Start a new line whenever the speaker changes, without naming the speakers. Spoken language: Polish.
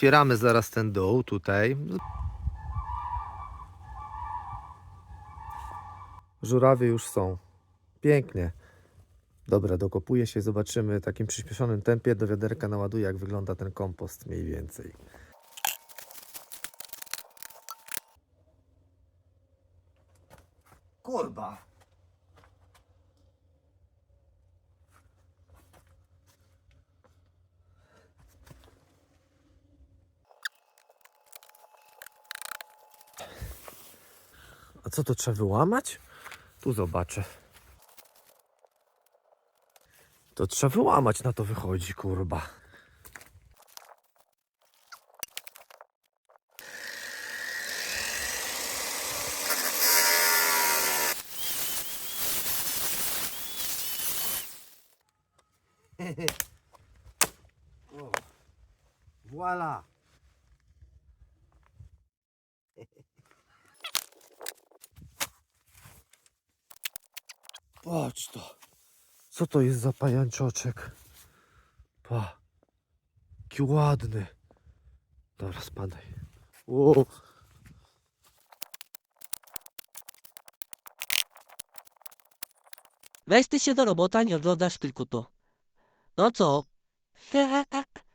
Otwieramy zaraz ten dół tutaj. Żurawie już są. Pięknie. Dobra, dokopuję się, zobaczymy w takim przyspieszonym tempie do wiaderka naładuję, jak wygląda ten kompost mniej więcej. Kurba. A co to trzeba wyłamać? Tu zobaczę. To trzeba wyłamać, na to wychodzi, kurba. O, Voila! Patrz to. Co to jest za pajęczoczek? Pa. Jaki ładny. Dobra, spadaj. O,
Weź ty się do robota, nie oglądasz tylko to. No co?